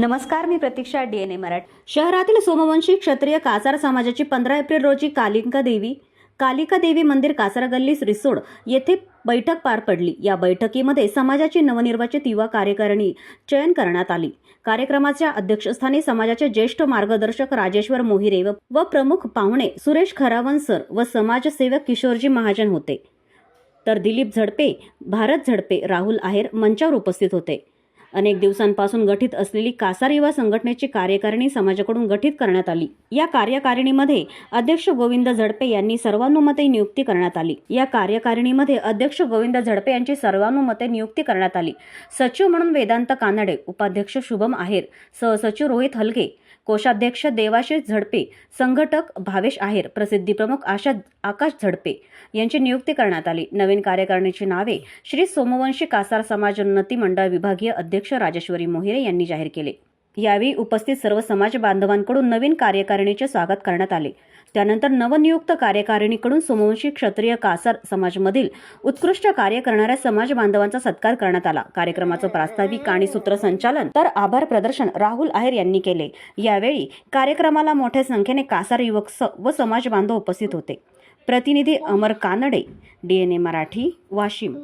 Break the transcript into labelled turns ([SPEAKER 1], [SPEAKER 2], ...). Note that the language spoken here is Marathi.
[SPEAKER 1] नमस्कार मी Pratiksha D N A Marathi. शहरातील सोमवंशी क्षत्रिय कासार समाजाची पंधरा एप्रिल रोजी कालिका देवी कालिका देवी मंदिर कासार गल्ली रिसोड येथे बैठक पार पडली. या बैठकीमध्ये समाजाची नवनिर्वाचित युवा कार्यकारिणी चयन करण्यात आली. कार्यक्रमाच्या अध्यक्षस्थानी समाजाचे ज्येष्ठ मार्गदर्शक राजेश्वर मोहिरे व- व प्रमुख पाहुणे सुरेश खरावन सर व समाजसेवक किशोरजी महाजन होते. तर दिलीप झडपे भारत झडपे राहुल आहेर मंचावर उपस्थित होते. अनेक दिवसांपासून गठीत असलेली कासार युवा संघटनेची कार्यकारिणी समाजाकडून गठीत करण्यात आली. या कार्यकारिणीमध्ये अध्यक्ष गोविंद झडपे यांनी सर्वानुमते नियुक्ती करण्यात आली. या कार्यकारिणीमध्ये अध्यक्ष गोविंद झडपे यांची सर्वानुमते नियुक्ती करण्यात आली. सचिव म्हणून वेदांत कानडे उपाध्यक्ष शुभम आहेर सहसचिव रोहित हलगे कोषाध्यक्ष देवाशिष झडपे संघटक भावेश आहेर प्रसिद्धी प्रमुख आशा आकाश झडपे यांची नियुक्ती करण्यात आली. नवीन कार्यकारिणीची नावे श्री सोमवंशी कासार समाज उन्नती मंडळ विभागीय अध्यक्ष अध्यक्ष राजेश्वरी मोहिरे यांनी जाहीर केले. यावेळी उपस्थित सर्व समाज बांधवांकडून नवीन कार्यकारिणीचे स्वागत करण्यात आले. त्यानंतर नवनियुक्त कार्यकारिणीकडून सोमवंशी क्षत्रिय कासार समाजमधील उत्कृष्ट कार्य करणाऱ्या समाज बांधवांचा सत्कार करण्यात आला. कार्यक्रमाचं प्रास्ताविक आणि सूत्रसंचालन तर आभार प्रदर्शन राहुल आहेर यांनी केले. यावेळी कार्यक्रमाला मोठ्या संख्येने कासार युवक व समाज बांधव उपस्थित होते. प्रतिनिधी अमर कानडे डीएनए मराठी वाशिम.